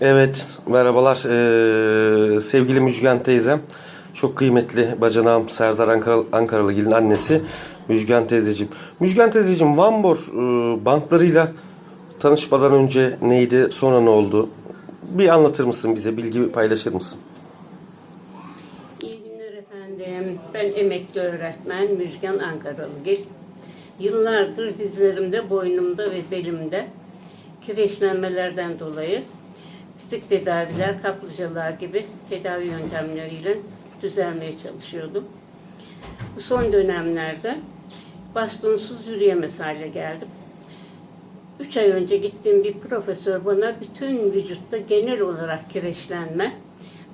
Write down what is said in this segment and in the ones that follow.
Evet, merhabalar. Ee, sevgili Müjgan teyzem, çok kıymetli bacanağım Serdar Ankara, Ankaralıgil'in annesi Müjgan teyzeciğim. Müjgan teyzeciğim, Vanbor e, banklarıyla tanışmadan önce neydi, sonra ne oldu? Bir anlatır mısın bize, bilgi paylaşır mısın? İyi günler efendim. Ben emekli öğretmen Müjgan Ankaralıgil. Yıllardır dizlerimde, boynumda ve belimde kireçlenmelerden dolayı fizik tedaviler, kaplıcalar gibi tedavi yöntemleriyle düzelmeye çalışıyordum. Bu son dönemlerde bastonsuz yürüyemez hale geldim. Üç ay önce gittiğim bir profesör bana bütün vücutta genel olarak kireçlenme,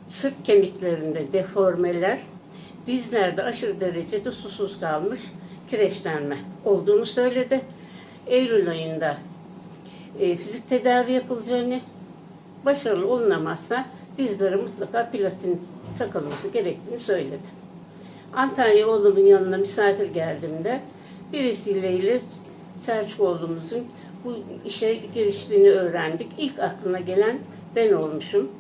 sırt kemiklerinde deformeler, dizlerde aşırı derecede susuz kalmış kireçlenme olduğunu söyledi. Eylül ayında e, fizik tedavi yapılacağını, başarılı olunamazsa dizlere mutlaka platin takılması gerektiğini söyledi. Antalya oğlumun yanına misafir geldiğimde birisiyle Selçuk oğlumuzun bu işe giriştiğini öğrendik. İlk aklına gelen ben olmuşum.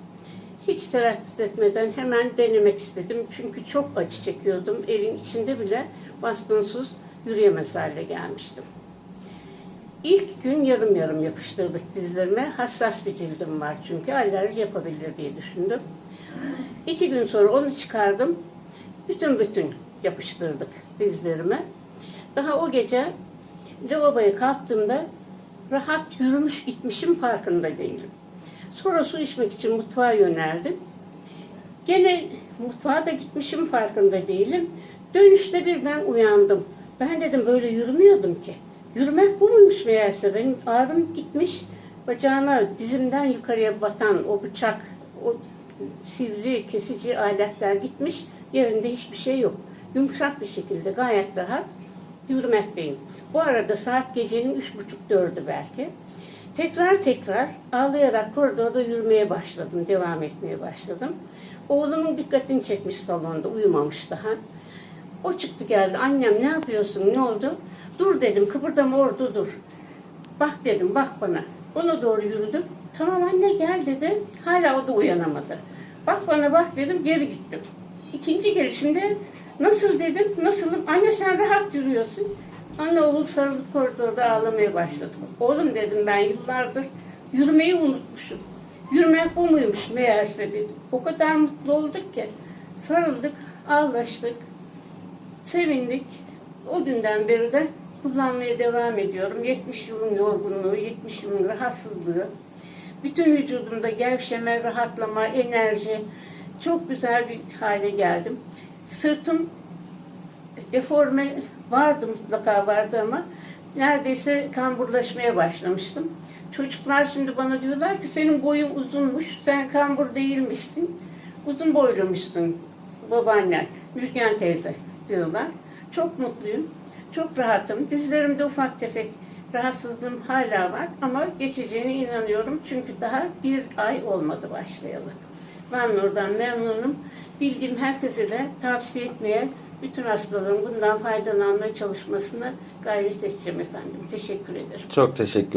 Hiç tereddüt etmeden hemen denemek istedim. Çünkü çok acı çekiyordum. Evin içinde bile bastonsuz yürüyemez hale gelmiştim. İlk gün yarım yarım yapıştırdık dizlerime. Hassas bir cildim var çünkü alerji yapabilir diye düşündüm. İki gün sonra onu çıkardım. Bütün bütün yapıştırdık dizlerime. Daha o gece lavaboya kalktığımda rahat yürümüş gitmişim farkında değilim. Sonra su içmek için mutfağa yöneldim. Gene mutfağa da gitmişim farkında değilim. Dönüşte birden uyandım. Ben dedim böyle yürümüyordum ki. Yürümek bu muymuş meğerse benim ağrım gitmiş. Bacağıma dizimden yukarıya batan o bıçak, o sivri kesici aletler gitmiş. Yerinde hiçbir şey yok. Yumuşak bir şekilde gayet rahat yürümekteyim. Bu arada saat gecenin üç buçuk dördü belki. Tekrar tekrar ağlayarak koridorda yürümeye başladım, devam etmeye başladım. Oğlumun dikkatini çekmiş salonda, uyumamış daha. O çıktı geldi, annem ne yapıyorsun, ne oldu? Dur dedim, kıpırdama orada dur. Bak dedim, bak bana. Ona doğru yürüdüm. Tamam anne gel dedi. Hala o da uyanamadı. Bak bana bak dedim, geri gittim. İkinci gelişimde nasıl dedim, nasılım? Anne sen rahat yürüyorsun. Anne oğul sarılıp koridorda ağlamaya başladı. Oğlum dedim ben yıllardır yürümeyi unutmuşum. Yürümek bu muymuş meğerse dedim. O kadar mutlu olduk ki. Sarıldık, ağlaştık, sevindik. O günden beri de kullanmaya devam ediyorum. 70 yılın yorgunluğu, 70 yılın rahatsızlığı. Bütün vücudumda gevşeme, rahatlama, enerji. Çok güzel bir hale geldim. Sırtım deforme vardı mutlaka vardı ama neredeyse kamburlaşmaya başlamıştım. Çocuklar şimdi bana diyorlar ki senin boyun uzunmuş, sen kambur değilmişsin, uzun boylumuşsun babaannen, Müjgan teyze diyorlar. Çok mutluyum, çok rahatım. Dizlerimde ufak tefek rahatsızlığım hala var ama geçeceğine inanıyorum. Çünkü daha bir ay olmadı başlayalı. Ben oradan memnunum. Bildiğim herkese de tavsiye etmeye, bütün hastaların bundan faydalanmaya çalışmasına gayret edeceğim efendim. Teşekkür ederim. Çok teşekkür